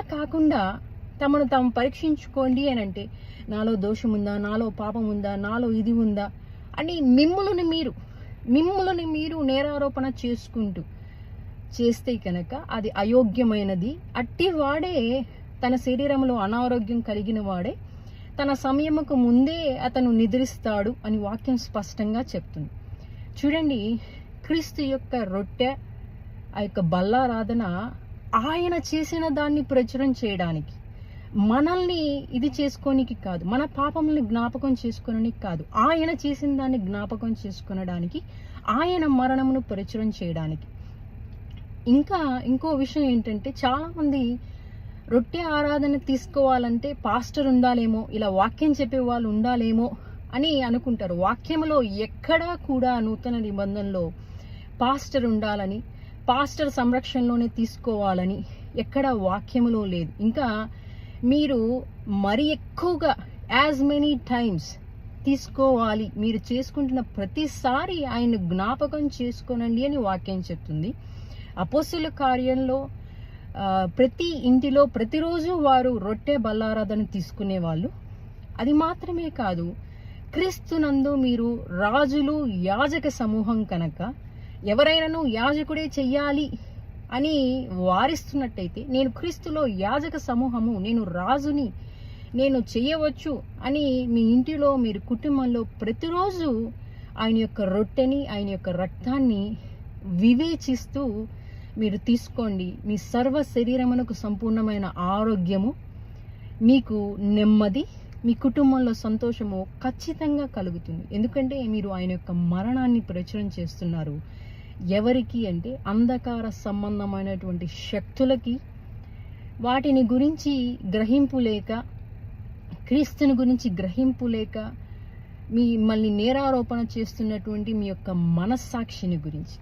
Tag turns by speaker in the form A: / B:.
A: కాకుండా తమను తాము పరీక్షించుకోండి అని అంటే నాలో దోషం ఉందా నాలో పాపం ఉందా నాలో ఇది ఉందా అని మిమ్ములను మీరు మిమ్ములని మీరు నేరారోపణ చేసుకుంటూ చేస్తే కనుక అది అయోగ్యమైనది. అట్టి వాడే తన శరీరంలో అనారోగ్యం కలిగిన వాడే తన సమయముకు ముందే అతను నిద్రిస్తాడు అని వాక్యం స్పష్టంగా చెప్తుంది. చూడండి క్రీస్తు యొక్క రొట్టె ఆ యొక్క బల్లారాధన ఆయన చేసిన దాన్ని ప్రచురం చేయడానికి. మనల్ని ఇది చేసుకోనికి కాదు. మన పాపముల్ని జ్ఞాపకం చేసుకోనికి కాదు. ఆయన చేసిన దాన్ని జ్ఞాపకం చేసుకునడానికి ఆయన మరణమును ప్రచురం చేయడానికి. ఇంకా ఇంకో విషయం ఏంటంటే చాలామంది రొట్టె ఆరాధన తీసుకోవాలంటే పాస్టర్ ఉండాలేమో ఇలా వాక్యం చెప్పే వాళ్ళు ఉండాలేమో అని అనుకుంటారు. వాక్యంలో ఎక్కడా కూడా నూతన నిబంధనలో పాస్టర్ ఉండాలని పాస్టర్ సంరక్షణలోనే తీసుకోవాలని ఎక్కడ వాక్యములో లేదు. ఇంకా మీరు మరి ఎక్కువగా యాజ్ మెనీ టైమ్స్ తీసుకోవాలి మీరు చేసుకుంటున్న ప్రతిసారి ఆయన జ్ఞాపకం చేసుకోనండి అని వాక్యం చెప్తుంది. అపోస్తుల కార్యంలో ప్రతి ఇంటిలో ప్రతిరోజు వారు రొట్టె బల్లారాధన తీసుకునేవాళ్ళు. అది మాత్రమే కాదు క్రీస్తునందు మీరు రాజులు యాజక సమూహం కనుక ఎవరైనాను యాజకుడే చెయ్యాలి అని వారిస్తున్నట్టయితే నేను క్రీస్తులో యాజక సమూహము నేను రాజుని నేను చేయవచ్చు అని మీ ఇంటిలో మీరు కుటుంబంలో ప్రతిరోజు ఆయన యొక్క రొట్టెని ఆయన యొక్క రక్తాన్ని వివేచిస్తూ మీరు తీసుకోండి. మీ సర్వ శరీరమునకు సంపూర్ణమైన ఆరోగ్యము మీకు నెమ్మది మీ కుటుంబంలో సంతోషము ఖచ్చితంగా కలుగుతుంది. ఎందుకంటే మీరు ఆయన యొక్క మరణాన్ని ప్రచురం చేస్తున్నారు. ఎవరికి అంటే అంధకార సంబంధమైనటువంటి శక్తులకి వాటిని గురించి గ్రహింపు లేక క్రీస్తుని గురించి గ్రహింపు లేక మిమ్మల్ని నేరారోపణ చేస్తున్నటువంటి మీ యొక్క మనస్సాక్షిని గురించి.